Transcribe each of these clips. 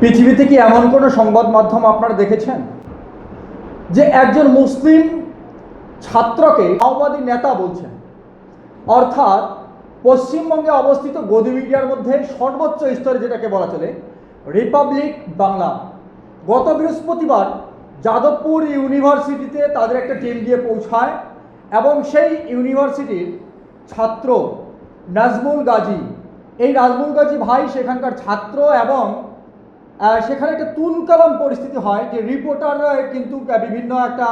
পৃথিবীতে কি এমন কোনো সংবাদ মাধ্যম আপনারা দেখেছেন? যে একজন মুসলিম ছাত্রকে মাওবাদী নেতা বলছেন। অর্থাৎ পশ্চিমবঙ্গে অবস্থিত গদি মিডিয়ার মধ্যে সর্বোচ্চ স্তরে যেটাকে বলা চলে, রিপাবলিক বাংলা। গত বৃহস্পতিবার যাদবপুর ইউনিভার্সিটিতে তাদের একটা টিম গিয়ে পৌঁছায় এবং সেই ইউনিভার্সিটির ছাত্র নাজমুল গাজী। এই নাজমুল গাজী ভাই সেখানকার ছাত্র এবং সেখানে একটা তুলকালাম পরিস্থিতি হয় যে রিপোর্টার কিন্তু বিভিন্ন একটা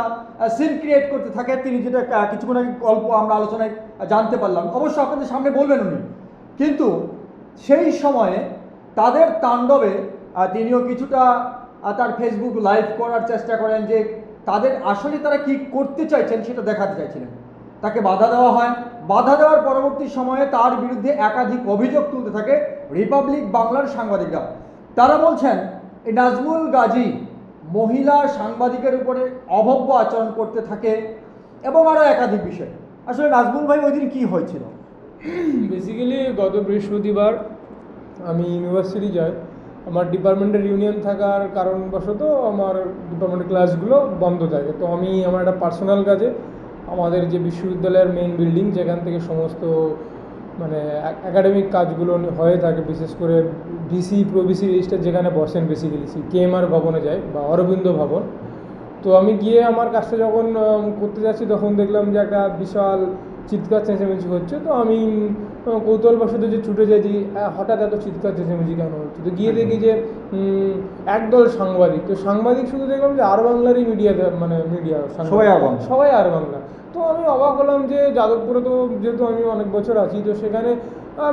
সিন ক্রিয়েট করতে থাকে। তিনি যেটা কিছুক্ষণ আগে গল্প আমরা আলোচনায় জানতে পারলাম। অবশ্য আপনাদের সামনে বলবেন উনি। কিন্তু সেই সময়ে তাদের তাণ্ডবে তিনিও কিছুটা তার ফেসবুক লাইভ করার চেষ্টা করেন যে তাদের আসলে তারা কি করতে চাইছেন সেটা দেখাতে চাইছিলেন। তাকে বাধা দেওয়া হয়। বাধা দেওয়ার পরবর্তী সময়ে তার বিরুদ্ধে একাধিক অভিযোগ তুলতে থাকে রিপাবলিক বাংলার সাংবাদিকরা। তারা বলছেন এই নাজমুল গাজী মহিলা সাংবাদিকের উপরে অভব্য আচরণ করতে থাকে এবং আরও একাধিক বিষয়। আসলে নাজমুল ভাই ওই দিন কী হয়েছিল? বেসিক্যালি গত বৃহস্পতিবার আমি ইউনিভার্সিটি যাই। আমার ডিপার্টমেন্টের ইউনিয়ন থাকার কারণবশত আমার ডিপার্টমেন্টের ক্লাসগুলো বন্ধ থাকে। তো আমি আমার একটা পার্সোনাল কাজে, আমাদের যে বিশ্ববিদ্যালয়ের মেন বিল্ডিং যেখান থেকে সমস্ত মানে একাডেমিক কাজগুলো হয়ে থাকে বিশেষ করে ভিসি প্রভিসি রেজিস্টার যেখানে বসেন বেসিক্যালি সেই কেএমআর ভবনে যায় বা অরবিন্দ ভবন। তো আমি গিয়ে আমার কাজটা যখন করতে যাচ্ছি তখন দেখলাম যে একটা বিশাল চিৎকার চেঁচামেচি হচ্ছে। তো আমি কৌতূহলবশত যে ছুটে যাই যে হঠাৎ এত চিৎকার চেঁচামেচি কেন হচ্ছে? তো গিয়ে দেখি যে একদল সাংবাদিক। তো সাংবাদিক শুধু দেখলাম যে আর বাংলারই মিডিয়া মানে মিডিয়া সবাই আর বাংলা। সবাই আর বাংলা তো আমি অবাক হলাম যে যাদবপুরে তো যেহেতু আমি অনেক বছর আছি, তো সেখানে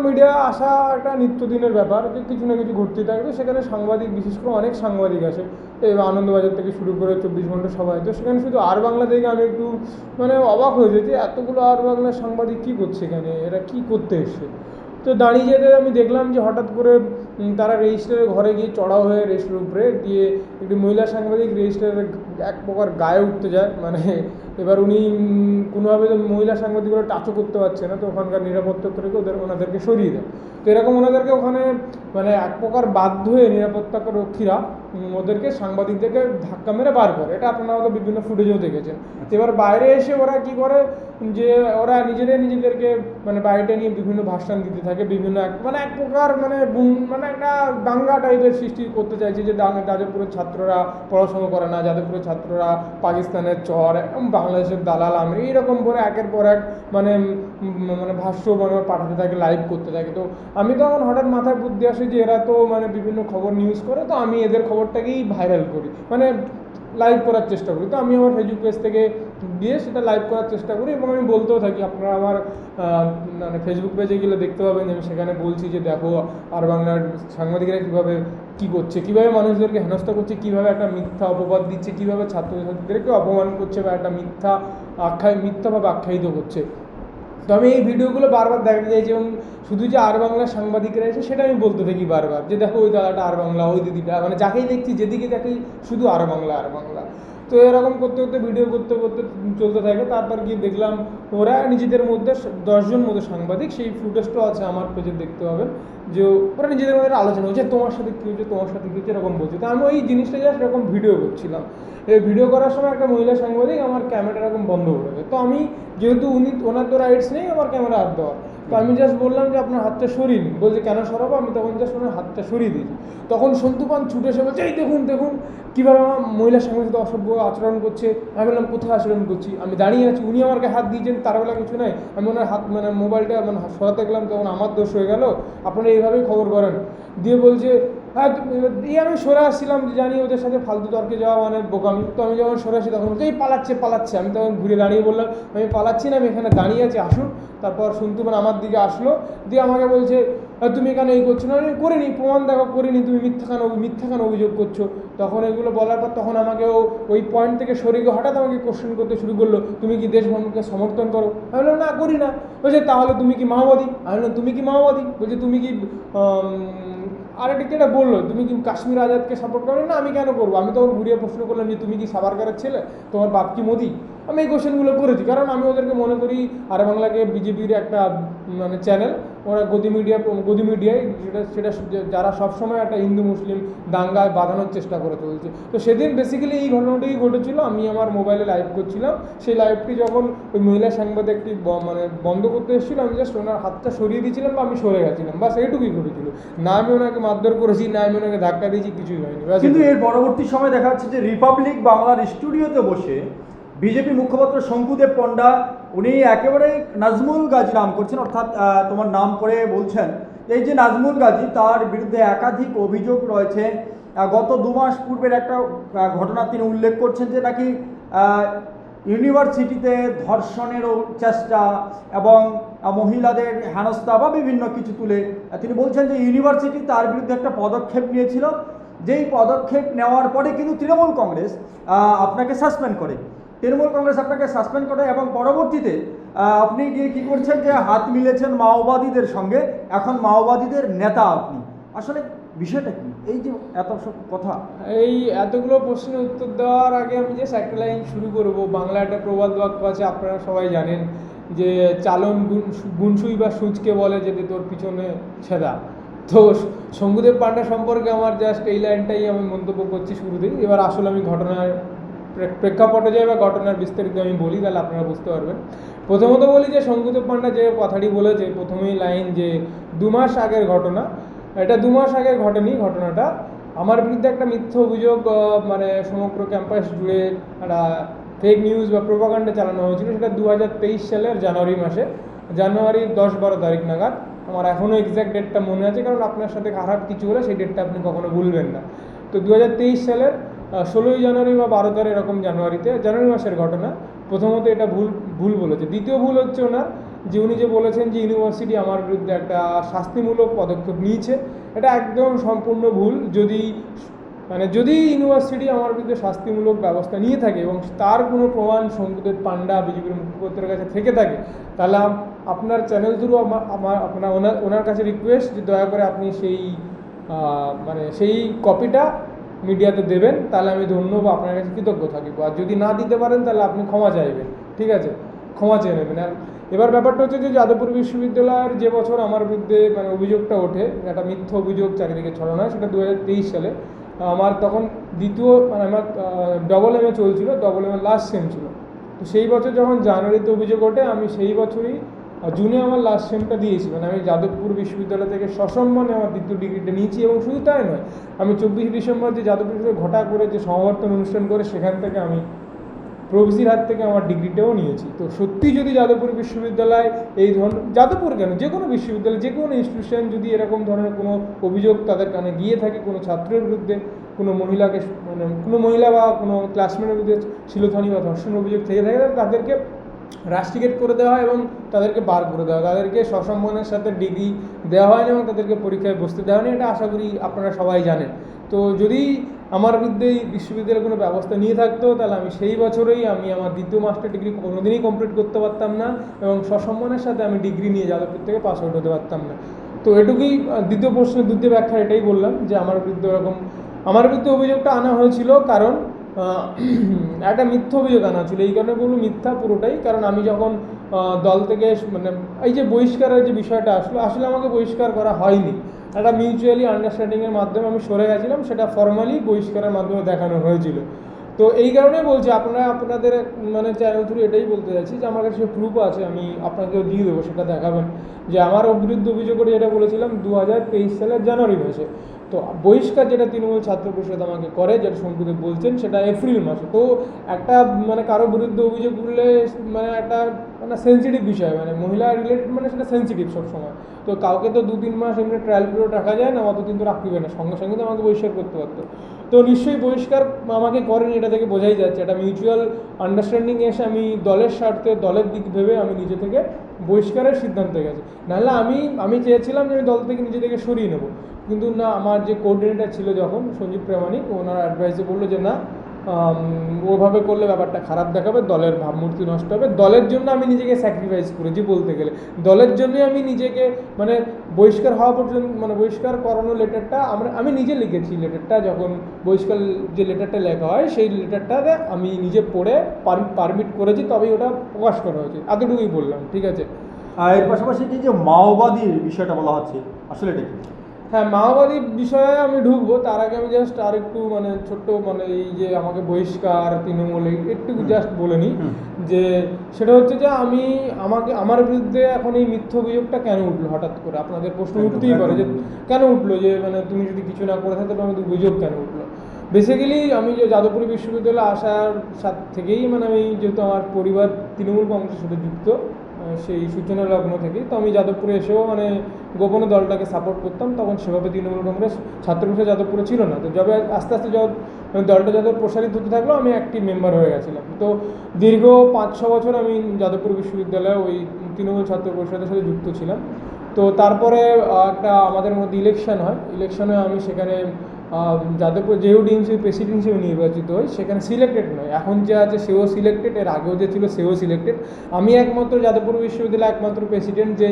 মিডিয়া আসা একটা নিত্যদিনের ব্যাপার, যে কিছু না কিছু ঘটতে থাকবে। সেখানে সাংবাদিক, বিশেষ করে অনেক সাংবাদিক আছে এই আনন্দবাজার থেকে শুরু করে চব্বিশ ঘণ্টা সবাই তো সেখানে শুধু আর বাংলা থেকে আমি একটু মানে অবাক হয়েছে যে এতগুলো আর বাংলা সাংবাদিক কী করছে এখানে? এরা কী করতে এসছে? তো দাঁড়িয়ে যেতে আমি দেখলাম যে হঠাৎ করে তারা রেজিস্টারের ঘরে গিয়ে চড়াও হয়ে রেজিস্টারের উপরে দিয়ে একটি মহিলা সাংবাদিক রেজিস্টারের এক প্রকার গায়ে উঠতে যায়। মানে এবার উনি কোনোভাবে তো মহিলা সাংবাদিকরা টাচও করতে পারছে না তো ওখানকার নিরাপত্তা থেকে ওদের ওনাদেরকে সরিয়ে দেয়। তো এরকম ওনাদেরকে ওখানে মানে এক প্রকার বাধ্য হয়ে নিরাপত্তা রক্ষীরা ওদেরকে সাংবাদিকদেরকে ধাক্কা মেরে বার করে। এটা আপনারা হয়তো বিভিন্ন ফুটেজেও দেখেছেন। এবার বাইরে এসে ওরা কি করে যে ওরা নিজেরাই নিজেদেরকে মানে বাইরে নিয়ে বিভিন্ন ভাষণ দিতে থাকে, বিভিন্ন এক মানে এক প্রকার মানে মানে একটা দাঙ্গা টাইপের সৃষ্টি করতে চাইছে যে যাদবপুরের ছাত্ররা পড়াশোনা করে না, যাদবপুরের ছাত্ররা পাকিস্তানের চর বাংলাদেশের দালাল আমি এইরকম করে একের পর এক মানে মানে ভাষ্য মানে পাঠাতে থাকে লাইভ করতে থাকে। তো আমি তখন হঠাৎ মাথায় বুদ্ধি আসে যে এরা তো মানে বিভিন্ন খবর নিউজ করে, তো আমি এদের খবরটাকেই ভাইরাল করি। মানে লাইভ করার চেষ্টা করি। তো আমি আমার ফেসবুক পেজ থেকে দিয়ে সেটা লাইভ করার চেষ্টা করি এবং আমি বলতেও থাকি, আপনারা আমার মানে ফেসবুক পেজে গেলে দেখতে পাবেন যে আমি সেখানে বলছি যে দেখো আর বাংলার সাংবাদিকরা কীভাবে কী করছে, কীভাবে মানুষদেরকে হেনস্থা করছে, কীভাবে একটা মিথ্যা অপবাদ দিচ্ছে, কীভাবে ছাত্রছাত্রীদেরকে অপমান করছে বা একটা মিথ্যা আখ্যায় মিথ্যাভাবে আখ্যায়িত করছে। তো আমি এই ভিডিওগুলো বারবার দেখাতে চাইছি এবং শুধু যে আর বাংলার সাংবাদিকরা এসে, সেটা আমি বলতে থাকি বারবার যে দেখো ওই দাদাটা আর বাংলা, ওই দিদিটা মানে যাকেই দেখছি, যেদিকে দেখি শুধু আর বাংলা আর বাংলা। তো এরকম করতে করতে ভিডিও করতে করতে চলতে থাকে। তারপর গিয়ে দেখলাম ওরা নিজেদের মধ্যে দশজন মতো সাংবাদিক, সেই ফুটেজটাও আছে আমার পেজে দেখতে পাবেন। যে ওরা নিজেদের মধ্যে আলোচনা হচ্ছে তোমার সাথে কী হচ্ছে তোমার সাথে কী হচ্ছে এরকম বলছে। তো আমি ওই জিনিসটা জাস্ট এরকম ভিডিও করছিলাম। এই ভিডিও করার সময় একটা মহিলা সাংবাদিক আমার ক্যামেরা এরকম বন্ধ করে দেয়। তো আমি যেহেতু উনি, ওনার তো রাইটস নেই, আমার ক্যামেরা হাত দেওয়া তো আমি জাস্ট বললাম যে, আপনার হাতটা সরিয়ে নিন। বলছে, কেন সরাবো? আমি তখন জাস্ট ওনার হাতটা সরিয়ে দিয়েছি। তখন সন্তু পান ছুটে এসে বলছে, এই দেখুন দেখুন। কীভাবে আমার মহিলার সঙ্গে সাথে অসভ্য আচরণ করছে আমি বললাম কোথায় আচরণ করছি? আমি দাঁড়িয়ে আছি উনি আমাকে হাত দিয়েছেন তার বেলা কিছু নাই। আমি ওনার হাত মানে মোবাইলটা মানে সরাতে গেলাম তখন আমার দোষ হয়ে গেল। আপনারা এইভাবেই খবর করেন। দিয়ে বলছে হ্যাঁ দিয়ে আমি সরে আসছিলাম জানি ওদের সাথে ফালতু তর্কে যাওয়া মানে বোকামি। তো আমি যখন সরে আসি তখন এই পালাচ্ছে পালাচ্ছে। আমি তখন ঘুরে দাঁড়িয়ে বললাম আমি পালাচ্ছি না আমি এখানে দাঁড়িয়ে আছি আসুন। তারপর সন্তুমান আমার দিকে আসলো দিয়ে আমাকে বলছে "আহ, তুমি এখানে এই করছ না করিনি প্রমাণ দেখো করিনি তুমি মিথ্যা কেন মিথ্যা কেন অভিযোগ করছ? তখন এগুলো বলার পর তখন আমাকে ও ওই পয়েন্ট থেকে সরে হঠাৎ আমাকে কোশ্চেন করতে শুরু করল তুমি কি দেশবন্ধুকে সমর্থন করো? আমি বললাম না করি না। বলছে তাহলে তুমি কি মাওবাদী? আমি বললাম তুমি কি মাওবাদী? বলছে তুমি কি আম, আর একটা যেটা বলল তুমি কি কাশ্মীর আজাদকে সাপোর্ট করো? না আমি কেন করব? আমি তখন ঘুরিয়ে প্রশ্ন করলাম যে তুমি কি সাবারকারের ছেলে? তোমার বাপ কি মোদি? আমি এই কোশ্চেনগুলো করেছি কারণ আমি ওদেরকে মনে করি আর বাংলাকে বিজেপির একটা মানে চ্যানেল ওরা গদি মিডিয়া গদি মিডিয়ায় যেটা সেটা যারা সবসময় একটা হিন্দু মুসলিম দাঙ্গায় বাঁধানোর চেষ্টা করে চলছে। তো সেদিন বেসিক্যালি এই ঘটনাটাই ঘটেছিল। আমি আমার মোবাইলে লাইভ করছিলাম। সেই লাইভটি যখন ওই মহিলা সাংবাদিকটি মানে বন্ধ করতে এসেছিল আমি জাস্ট ওনার হাতটা সরিয়ে দিয়েছিলাম বা আমি সরে গেছিলাম। বাস এইটুকুই ঘটেছিল। না আমি ওনাকে মারধর করেছি না আমি ওনাকে ধাক্কা দিয়েছি কিছুই হয়নি। কিন্তু এর পরবর্তী সময় দেখা যাচ্ছে যে রিপাবলিক বাংলার স্টুডিওতে বসে বিজেপি মুখপাত্র শঙ্কুদেব পণ্ডা, উনি একেবারে নাজমুল গাজী নাম করছেন, অর্থাৎ তোমার নাম করে বলছেন। এই যে নাজমুল গাজী, তার বিরুদ্ধে একাধিক অভিযোগ রয়েছে। গত দু মাস পূর্বের একটা ঘটনা তিনি উল্লেখ করছেন যে নাকি ইউনিভার্সিটিতে ধর্ষণেরও চেষ্টা এবং মহিলাদের হেনস্থা বা বিভিন্ন কিছু তুলে তিনি বলছেন যে ইউনিভার্সিটি তার বিরুদ্ধে একটা পদক্ষেপ নিয়েছিল। যেই পদক্ষেপ নেওয়ার পরে কিন্তু তৃণমূল কংগ্রেস আপনাকে সাসপেন্ড করে। তৃণমূল কংগ্রেস আপনাকে সাসপেন্ড করে এবং পরবর্তীতে আপনি গিয়ে কী করছেন যে হাত মিলেছেন মাওবাদীদের সঙ্গে? এখন মাওবাদীদের নেতা আপনি। আসলে বিষয়টা কি? এই যে এত সব কথা। এই এতগুলো প্রশ্নের উত্তর দেওয়ার আগে আমি যে একটা লাইন শুরু করব, বাংলা একটা প্রবাদ বাক্য আছে, আপনারা সবাই জানেন যে চালন গুনসুই বা সুচকে বলে যে তোর পিছনে ছেদা। তো শঙ্কুদেব পান্ডা সম্পর্কে আমার জাস্ট এই লাইনটাই আমি মন্তব্য করছি শুরুতেই। এবার আসলে আমি ঘটনার প্রে- প্রেক্ষাপটে যাই বা ঘটনার বিস্তারিত আমি বলি, তাহলে আপনারা বুঝতে পারবেন। প্রথমত বলি যে শঙ্কুদেব পান্ডা যে কথাটি বলেছে, প্রথমেই লাইন যে, দু মাস আগের ঘটনা। এটা দু মাস আগের ঘটেনি ঘটনাটা। আমার বিরুদ্ধে একটা মিথ্যা অভিযোগ মানে সমগ্র ক্যাম্পাস জুড়ে একটা ফেক নিউজ বা প্রোপাগান্ডা চালানো হয়েছিল, সেটা দু হাজার তেইশ সালের জানুয়ারি মাসে। জানুয়ারির দশ বারো তারিখ নাগাদ। আমার এখনও এক্স্যাক্ট ডেটটা মনে আছে, কারণ আপনার সাথে খারাপ কিছু হলে সেই ডেটটা আপনি কখনো ভুলবেন না। তো দু হাজার তেইশ সালের ষোলোই জানুয়ারি বা বারো তারিখ এরকম জানুয়ারিতে, জানুয়ারি মাসের ঘটনা। প্রথমত এটা ভুল ভুল বলেছে। দ্বিতীয় ভুল হচ্ছে ওনার যে উনি যে বলেছেন যে ইউনিভার্সিটি আমার বিরুদ্ধে একটা শাস্তিমূলক পদক্ষেপ নিয়েছে, এটা একদম সম্পূর্ণ ভুল। যদি মানে যদি ইউনিভার্সিটি আমার বিরুদ্ধে শাস্তিমূলক ব্যবস্থা নিয়ে থাকে এবং তার কোনো প্রমাণ শঙ্কুদেব পান্ডা বিজেপির মুখপাত্রের কাছে থেকে থাকে, তাহলে আপনার চ্যানেল থ্রু আমার আমার, আপনার, ওনার ওনার কাছে রিকোয়েস্ট যে দয়া করে আপনি সেই মানে সেই কপিটা মিডিয়াতে দেবেন, তাহলে আমি ধন্য বা আপনার কাছে কৃতজ্ঞ থাকিব। আর যদি না দিতে পারেন, তাহলে আপনি ক্ষমা চাইবেন। ঠিক আছে? ক্ষমা চেয়ে নেবেন। আর এবার ব্যাপারটা হচ্ছে যে যাদবপুর বিশ্ববিদ্যালয়ের যে বছর আমার বিরুদ্ধে মানে অভিযোগটা ওঠে, একটা মিথ্যা অভিযোগ চারিদিকে ছড়ানো হয়, সেটা দু হাজার তেইশ সালে। আমার তখন দ্বিতীয় মানে আমার ডবল এম এ চলছিল ডবল এম লাস্ট সেম ছিল। তো সেই বছর যখন জানুয়ারিতে অভিযোগ ওঠে, আমি সেই বছরই জুনে আমার লাস্ট সেমটা দিয়েছি মানে আমি যাদবপুর বিশ্ববিদ্যালয় থেকে সসম্মানে আমার দ্বিতীয় ডিগ্রিটা নিয়েছি এবং শুধু তাই নয়, আমি চব্বিশে ডিসেম্বর যে যাদবপুর ঘটা করে যে সমাবর্তন অনুষ্ঠান করে সেখান থেকে আমি প্রভিসির হাত থেকে আমার ডিগ্রিটাও নিয়েছি। তো সত্যি যদি যাদবপুর বিশ্ববিদ্যালয় এই ধরনের যাদবপুর কেন? যে কোনো বিশ্ববিদ্যালয়, যে কোনো ইনস্টিটিউশন যদি এরকম ধরনের কোনো অভিযোগ তাদের কানে গিয়ে থাকে, কোনো ছাত্রের বিরুদ্ধে, কোনো মহিলাকে মানে কোনো মহিলা বা কোনো ক্লাসমেটের বিরুদ্ধে শিলধ্বনি বা ধর্ষণের অভিযোগ থেকে থাকে তাদেরকে রাস্টিকেট করে দেওয়া হয় এবং তাদেরকে বার করে দেওয়া হয়। তাদেরকে সসম্মানের সাথে ডিগ্রি দেওয়া হয় না এবং তাদেরকে পরীক্ষায় বসতে দেওয়া হয়নি। এটা আশা করি আপনারা সবাই জানেন। তো যদি আমার বিরুদ্ধে এই বিশ্ববিদ্যালয়ের কোনো ব্যবস্থা নিয়ে থাকতো, তাহলে আমি সেই বছরেই আমি আমার দ্বিতীয় মাস্টার ডিগ্রি কোনোদিনই কমপ্লিট করতে পারতাম না এবং সসম্মানের সাথে আমি ডিগ্রি নিয়ে যাদবপুর থেকে পাস আউট হতে পারতাম না। তো এটুকুই দ্বিতীয় প্রশ্নের দ্বিতীয় ব্যাখ্যা এটাই বললাম যে, আমার বিরুদ্ধে ওরকম আমার বিরুদ্ধে অভিযোগটা আনা হয়েছিল কারণ একটা মিথ্যা অভিযোগ আনা ছিল। এই কারণে বলব মিথ্যা পুরোটাই, কারণ আমি যখন দল থেকে মানে এই যে বহিষ্কারের যে বিষয়টা আসলো, আসলে আমাকে বহিষ্কার করা হয়নি। একটা মিউচুয়ালি আন্ডারস্ট্যান্ডিংয়ের মাধ্যমে আমি সরে গেছিলাম, সেটা ফর্মালি বহিষ্কারের মাধ্যমে দেখানো হয়েছিল। তো এই কারণে বলছি, আপনারা, আপনাদের মানে চ্যানেল থ্রু এটাই বলতে চাইছি যে আমার কাছে প্রুফ আছে, আমি আপনাকেও দিয়ে দেবো, সেটা দেখাবেন। যে আমার বিরুদ্ধে অভিযোগ করে যেটা বলেছিলাম দু হাজার তেইশ সালের জানুয়ারি মাসে তো বহিষ্কার যেটা তৃণমূল ছাত্র পরিষদ আমাকে করে, যেটা শঙ্কুদেব বলছেন, সেটা এপ্রিল মাসে। তো একটা মানে কারও বিরুদ্ধে অভিযোগ করলে মানে একটা মানে সেন্সিটিভ বিষয় মানে মহিলা রিলেটেড মানে সেটা সেন্সিটিভ সবসময়। তো কাউকে তো দু তিন মাস এমনি ট্রায়াল পিরিয়ড রাখা যায় না, অতদিন তো রাখবে না, সঙ্গে সঙ্গে তো আমাকে বহিষ্কার করতে পারতো। তো নিশ্চয়ই বহিষ্কার আমাকে করেনি, এটা থেকে বোঝাই যাচ্ছে। এটা মিউচুয়াল আন্ডারস্ট্যান্ডিং এসে আমি দলের স্বার্থে, দলের দিক ভেবে আমি নিজে থেকে বহিষ্কারের সিদ্ধান্তে গেছি। নাহলে আমি আমি চেয়েছিলাম যে আমি দল থেকে নিজে থেকে সরিয়ে নেব। কিন্তু না, আমার যে কোঅর্ডিনেটর ছিল যখন, সঞ্জীব প্রামাণিক, ওনার অ্যাডভাইসে বলল যে, না ওভাবে করলে ব্যাপারটা খারাপ দেখাবে, দলের ভাবমূর্তি নষ্ট হবে। দলের জন্য আমি নিজেকে স্যাক্রিফাইস করেছি বলতে গেলে। দলের জন্যই আমি নিজেকে মানে বহিষ্কার হওয়া পর্যন্ত মানে বহিষ্কার করানো লেটারটা আমরা, আমি নিজে লিখেছি লেটারটা, যখন বহিষ্কার যে লেটারটা লেখা হয়, সেই লেটারটাতে আমি নিজে পড়ে পারমিট করেছি, তবেই ওটা প্রকাশ করা হয়েছে। এতটুকুই বললাম, ঠিক আছে? আর এর পাশাপাশি কি যে মাওবাদীর বিষয়টা বলা হচ্ছে, আসলে এটা কি? হ্যাঁ মাওবাদী বিষয়ে আমি ঢুকবো। তার আগে আমি জাস্ট আর একটু মানে ছোট্ট মানে এই যে আমাকে বহিষ্কার তৃণমূল একটু জাস্ট বলে নিই যে সেটা হচ্ছে যে আমি আমাকে আমার বিরুদ্ধে এখন এই মিথ্যা অভিযোগটা কেন উঠল হঠাৎ করে? আপনাদের প্রশ্ন উঠতেই পারে যে কেন উঠল? যে মানে তুমি যদি কিছু না করে থাকো তাহলে আমাদের অভিযোগ কেন উঠল? বেসিক্যালি আমি যে যাদবপুর বিশ্ববিদ্যালয়ে আসার সাথ থেকেই মানে আমি যেহেতু আমার পরিবার তৃণমূল কংগ্রেসের সাথে যুক্ত সেই সূচনা লগ্ন থেকেই তো আমি যাদবপুরে এসেও মানে গোপনে দলটাকে সাপোর্ট করতাম। তখন সেভাবে তৃণমূল কংগ্রেস, ছাত্রপরিষদ যাদবপুরে ছিল না। তো যবে আস্তে আস্তে যত মানে দলটা যত প্রসারিত হতে থাকল, আমি একটি মেম্বার হয়ে গেছিলাম। তো দীর্ঘ পাঁচ ছ বছর আমি যাদবপুর বিশ্ববিদ্যালয়ে ওই তৃণমূল ছাত্র পরিষদের সাথে যুক্ত ছিলাম। তো তারপরে একটা আমাদের মধ্যে ইলেকশন হয়। ইলেকশনে আমি সেখানে যাদবপুর যেও ডিএমসির প্রেসিডেন্ট হিসেবে নির্বাচিত হয় সেখানে সিলেক্টেড নয়। এখন যে আছে, সেও সিলেক্টেড এর আগেও যে ছিল, সেও সিলেক্টেড আমি একমাত্র যাদবপুর বিশ্ববিদ্যালয়ে একমাত্র প্রেসিডেন্ট যে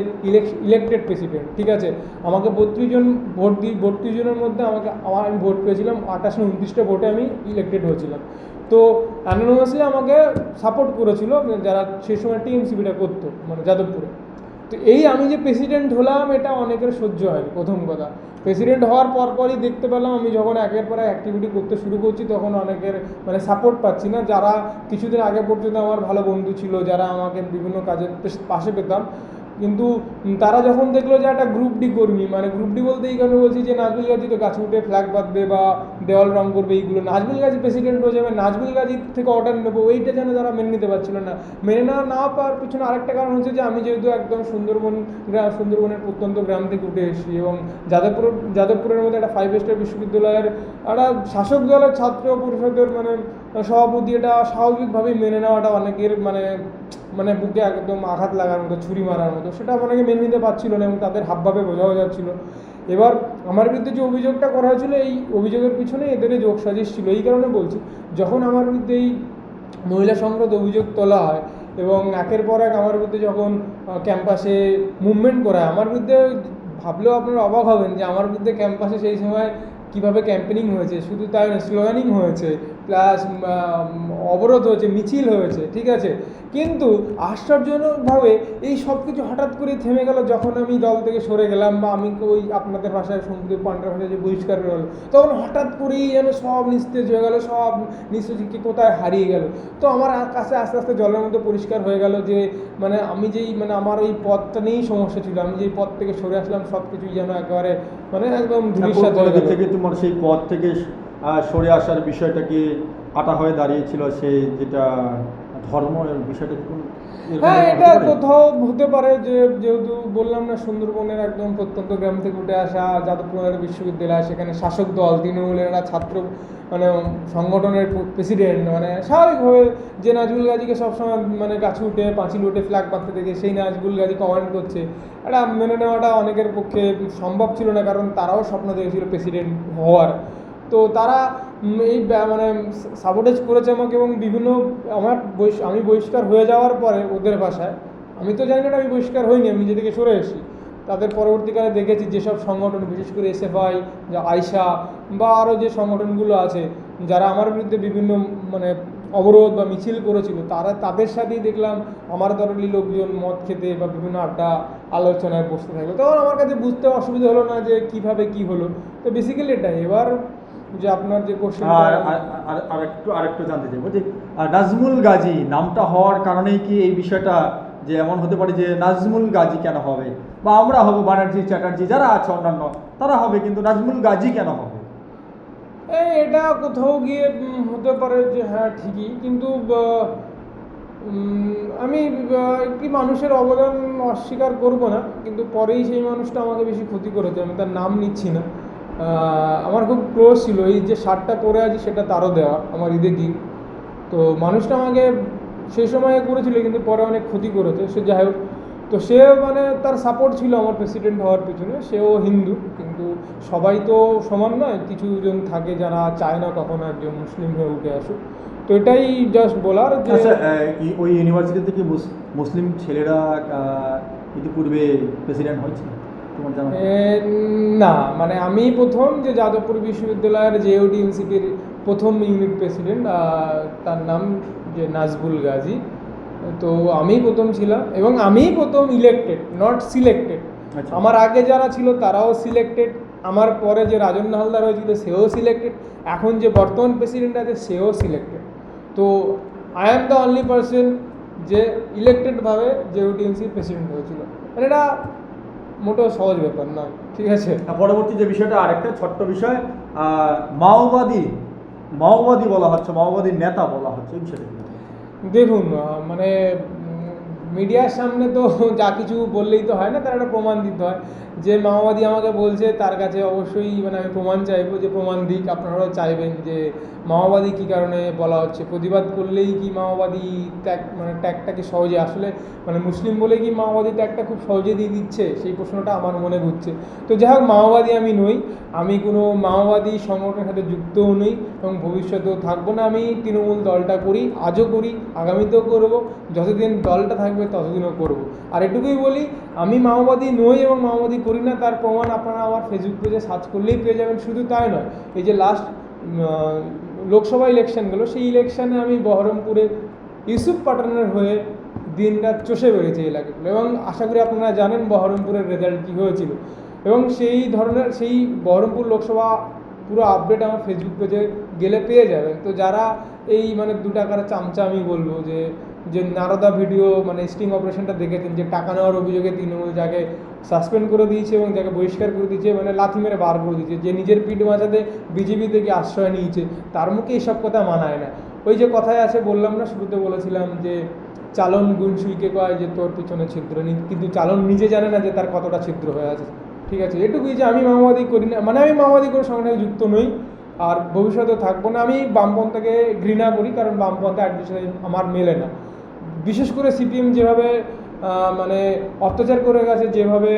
ইলেক্টেড প্রেসিডেন্ট ঠিক আছে? আমাকে বত্রিশ জন ভোট দিই বত্রিশ জনের মধ্যে আমাকে, আমার আমি ভোট পেয়েছিলাম, আঠাশে উনত্রিশটা ভোটে আমি ইলেক্টেড হয়েছিলাম। তো অ্যানোনামাসলি আমাকে সাপোর্ট করেছিল, যারা সেই সময় টিএমসিপিটা করতো মানে যাদবপুরে। তো এই আমি যে প্রেসিডেন্ট হলাম, এটা অনেকের সহ্য হয় প্রথম কথা। প্রেসিডেন্ট হওয়ার পরপরই দেখতে পেলাম, আমি যখন একের পর অ্যাক্টিভিটি করতে শুরু করছি, তখন অনেকের মানে সাপোর্ট পাচ্ছি না। যারা কিছুদিন আগে পর্যন্ত আমার ভালো বন্ধু ছিল, যারা আমাকে বিভিন্ন কাজের পাশে পেতাম কিন্তু তারা যখন দেখল যে একটা গ্রুপ ডি কর্মী মানে গ্রুপ ডি বলতে এই কারণে বলছি যে নাজবুল গাজী তো গাছে উঠে ফ্ল্যাগ বাঁধবে বা দেওয়াল রং করবে, এইগুলো নাজবুল গাজী প্রেসিডেন্ট হয়ে যাবে, নাজবুল গাজী থেকে অর্ডার নেব, এইটা যেন তারা মেনে নিতে পারছিল না। মেনে না না পাওয়ার পিছনে আরেকটা কারণ হচ্ছে যে আমি যেহেতু একদম সুন্দরবন গ্রাম সুন্দরবনের প্রত্যন্ত গ্রাম থেকে উঠে এসেছি এবং যাদবপুর, যাদবপুরের মধ্যে একটা ফাইভ স্টার বিশ্ববিদ্যালয়ের একটা শাসক দলের ছাত্র পরিষদের মানে সভাপতি এটা স্বাভাবিকভাবেই মেনে নেওয়াটা অনেকের মানে মানে বুকে একদম আঘাত লাগার মতো, ছুরি মারার মতো, সেটা অনেকে মেনে নিতে পারছিল না এবং তাদের হাবভাবে বোঝাও যাচ্ছিল। এবার আমার বিরুদ্ধে যে অভিযোগটা করা হয়েছিল, এই অভিযোগের পিছনে এদের যোগ সাজিশ ছিল। এই কারণে বলছি, যখন আমার বিরুদ্ধে এই মহিলা সংক্রান্ত অভিযোগ তোলা হয় এবং একের পর এক আমার বিরুদ্ধে যখন ক্যাম্পাসে মুভমেন্ট করা হয়, আমার বিরুদ্ধে ভাবলেও আপনারা অবাক হবেন যে আমার বিরুদ্ধে ক্যাম্পাসে সেই সময় কীভাবে ক্যাম্পেনিং হয়েছে, শুধু তাই স্লোগানিং হয়েছে প্লাস অবরোধ হয়েছে মিছিল হয়েছে ঠিক আছে? কিন্তু আশ্চর্যজনকভাবে এই সব কিছু হঠাৎ করে থেমে গেল যখন আমি দল থেকে সরে গেলাম বা আমি ওই আপনাদের ভাষায় সমুদ্র পান্ডার ভাষায় যে বহিষ্কার গেলো তখন হঠাৎ করেই যেন সব নিস্তেজ হয়ে গেল সব নিস্তেজ কি কোথায় হারিয়ে গেল? তো আমার কাছে আস্তে আস্তে জলের মধ্যে পরিষ্কার হয়ে গেল যে মানে আমি যেই মানে আমার ওই পথটা নিয়েই সমস্যা ছিল। আমি যেই পথ থেকে সরে আসলাম সব কিছুই যেন একেবারে মানে একদম গেল। থেকে তোমার সেই পথ থেকে সরে আসার বিষয়টা কি আটা হয়ে দাঁড়িয়েছিল সেই যেটা ধর্ম বিষয়টা হ্যাঁ এটা কোথাও হতে পারে যে যেহেতু বললাম না সুন্দরবনের একদম প্রত্যন্ত গ্রাম থেকে উঠে আসা যাদবপুরের বিশ্ববিদ্যালয় সেখানে শাসক দল তৃণমূলের একটা ছাত্র মানে সংগঠনের প্রেসিডেন্ট মানে স্বাভাবিকভাবে যে নাজবুল গাজীকে সবসময় মানে গাছে উঠে পাঁচিল উঠে ফ্ল্যাগ বাঁধতে দেখে সেই নাজবুল গাজী কমেন্ট করছে। এটা মেনে নেওয়াটা অনেকের পক্ষে সম্ভব ছিল না কারণ তারাও স্বপ্ন দেখেছিল প্রেসিডেন্ট হওয়ার। তো তারা এই মানে সাবোটেজ করেছে আমাকে এবং বিভিন্ন, আমার আমি বহিষ্কার হয়ে যাওয়ার পরে ওদের ভাষায় আমি তো জানি না আমি বহিষ্কার হইনি, আমি নিজে থেকে সরে এসেছি। তাদের পরবর্তীকালে দেখেছি যেসব সংগঠন, বিশেষ করে এসএফআই, যা আইসা বা আরও যে সংগঠনগুলো আছে, যারা আমার বিরুদ্ধে বিভিন্ন মানে অবরোধ বা মিছিল করেছিল, তারা, তাদের সাথেই দেখলাম আমার দলেরই লোকজন মদ খেতে বা বিভিন্ন আড্ডা আলোচনায় বসতে থাকল। তখন আমার কাছে বুঝতে অসুবিধা হলো না যে কীভাবে কি হলো। তো বেসিক্যালি এটাই। এবার যে আপনার যে কোশ্চেন আর আর- আর- আর একটু আর একটু জানতে চাইব যে নাজমুল গাজী নামটা হওয়ার কারণেই কি এই বিষয়টা যে এমন হতে পারে যে নাজমুল গাজী কেন হবে? বা আমরা হব ব্যানার্জি চ্যাটার্জি যারা আছে অন্যান্য তারা হবে কিন্তু নাজমুল গাজী কেন হবে? এটা কোথাও গিয়ে হতে পারে যে হ্যাঁ ঠিকই কিন্তু আমি একটি মানুষের অবদান অস্বীকার করব না কিন্তু পরেই সেই মানুষটা আমাকে বেশি ক্ষতি করেছে আমি তার নাম নিচ্ছি না। আমার খুব ক্লোজ ছিল। এই যে শার্টটা পরে আছি সেটা তারও দেওয়া আমার ঈদে গিফট তো মানুষটা আমাকে সেই সময় করেছিল কিন্তু পরে অনেক ক্ষতি করেছে। সে যাই হোক তো সে মানে তার সাপোর্ট ছিল আমার প্রেসিডেন্ট হওয়ার পিছনে। সেও হিন্দু কিন্তু সবাই তো সমান নয়। কিছুজন থাকে যারা চায় না কখনো একজন মুসলিম হয়ে উঠে আসুক। তো এটাই জাস্ট বলার যে আচ্ছা ওই ইউনিভার্সিটিতে কি মুস- মুসলিম ছেলেরা ইতিপূর্বে প্রেসিডেন্ট হয়েছে? তোমার জানা এ, না মানে আমি প্রথম যে যাদবপুর বিশ্ববিদ্যালয়ের জেওডি ইউনিভার্সিটির প্রথম ইউনিট প্রেসিডেন্ট তার নাম যে নাজবুল গাজী। তো আমি প্রথম ছিলাম এবং আমি প্রথম ইলেক্টেড নট সিলেক্টেড। আমার আগে যারা ছিল তারাও সিলেক্টেড আমার পরে যে রাজন হালদার হয়েছিল সেও সিলেক্টেড এখন যে বর্তমান প্রেসিডেন্ট আছে সেও সিলেক্টেড তো I am the only person যে ইলেক্টেডভাবে জেওটিএমসির প্রেসিডেন্ট হয়েছিল। মানে এটা মোটেও সহজ ব্যাপার না ঠিক আছে? পরবর্তী যে বিষয়টা আরেকটা ছোট্ট বিষয় মাওবাদী মাওবাদী বলা হচ্ছে মাওবাদী নেতা বলা হচ্ছে বিষয়টা দেখুন মানে মিডিয়ার সামনে তো যা কিছু বললেই তো হয় না, তার একটা প্রমাণ দিতে হয়। যে মাওবাদী আমাকে বলছে, তার কাছে অবশ্যই মানে আমি প্রমাণ চাইব যে প্রমাণ দিক, আপনারাও চাইবেন যে মাওবাদী কী কারণে বলা হচ্ছে। প্রতিবাদ করলেই কি মাওবাদী ট্যাগ মানে ট্যাগটাকে সহজে, আসলে মানে মুসলিম বলে কি মাওবাদী ট্যাগটা খুব সহজে দিয়ে দিচ্ছে? সেই প্রশ্নটা আমার মনে ঘুরছে। তো যাই হোক, মাওবাদী আমি নই, আমি কোনো মাওবাদী সংগঠনের সাথে যুক্তও নই এবং ভবিষ্যতেও থাকব না। আমি তৃণমূল দলটা করি, আজও করি, আগামীতেও করব। যতদিন দলটা থাকবে ততদিনও করব। আর এটুকুই বলি, আমি মাওবাদী নই এবং মাওবাদী করি না, তার প্রমাণ আপনারা আমার ফেসবুক পেজে সার্চ করলেই পেয়ে যাবেন। শুধু তাই নয়, এই যে লাস্ট লোকসভা ইলেকশন গেলো, সেই ইলেকশনে আমি বহরমপুরে ইউসুফ পাঠানের হয়ে দিন রাত চষে বেড়েছে এলাকাগুলো। এবং আশা করি আপনারা জানেন বহরমপুরের রেজাল্ট কী হয়েছিল। এবং সেই ধরনের, সেই বহরমপুর লোকসভা পুরো আপডেট আমার ফেসবুক পেজে গেলে পেয়ে যাবেন। তো যারা এই মানে দু টাকার চামচা আমি বলব যে যে নারদা ভিডিও মানে স্টিং অপারেশনটা দেখেছেন, যে টাকা নেওয়ার অভিযোগে তৃণমূল যাকে সাসপেন্ড করে দিয়েছে এবং যাকে বহিষ্কার করে দিয়েছে মানে লাথি মেরে বার করে দিয়েছে, যে নিজের পিঠ বাঁচাতে বিজেপি থেকে আশ্রয় নিয়েছে, তার মুখে এইসব কথা মানায় না। ওই যে কথায় আছে, বললাম না, শুরুতে বলেছিলাম যে চালন গুনসুইকে কয় যে তোর পিছনে ছিদ্র কিন্তু চালন নিজে জানে না যে তার কতটা ছিদ্র হয়ে আছে। ঠিক আছে, এটুকুই যে আমি মাওবাদী করি না মানে আমি মাওবাদী কোনো সংগঠনে যুক্ত নই, আর ভবিষ্যতে থাকব না। আমি বামপন্থাকে ঘৃণা করি, কারণ বামপন্থা অ্যাডমিশন আমার মেলে না। বিশেষ করে সিপিএম যেভাবে মানে অত্যাচার করে গেছে, যেভাবে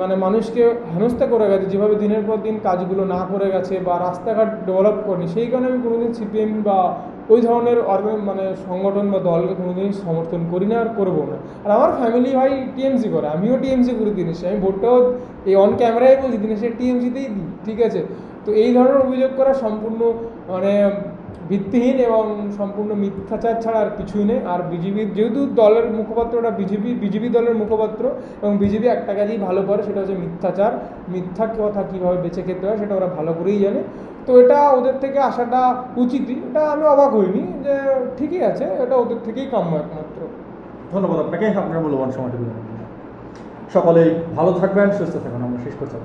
মানে মানুষকে হেনস্থা করে গেছে, যেভাবে দিনের পর দিন কাজগুলো না করে গেছে বা রাস্তাঘাট ডেভেলপ করেনি, সেই কারণে আমি কোনোদিন সিপিএম বা ওই ধরনের মানে সংগঠন বা দলকে কোনোদিন সমর্থন করি না আর করব না। আর আমার ফ্যামিলি ভাই টিএমসি করে, আমিও টিএমসি করি দিনেশে, আমি ভোটটাও এই অন ক্যামেরায় বলছি দিনেশের টিএমসিতেই দিই, ঠিক আছে? তো এই ধরনের অভিযোগ করা সম্পূর্ণ মানে ভিত্তিহীন এবং সম্পূর্ণ মিথ্যাচার ছাড়া আর কিছুই নেই। আর বিজেপির যেহেতু দলের মুখপাত্রটা বিজেপি বিজেপি দলের মুখপাত্র এবং বিজেপি একটা কাজেই ভালো করে, সেটা হচ্ছে মিথ্যাচার। মিথ্যা কথা কীভাবে বেছে খেতে হয়, সেটা ওরা ভালো করেই জানে। তো এটা ওদের থেকে আসাটা উচিতই। এটা আমি অবাক হইনি যে ঠিকই আছে, এটা ওদের থেকেই কাম্য একমাত্র। ধন্যবাদ আপনাকে। আপনার মূল্যবান সময়টুকু সকলেই ভালো থাকবেন, সুস্থ থাকবেন। আমরা শেষ করতে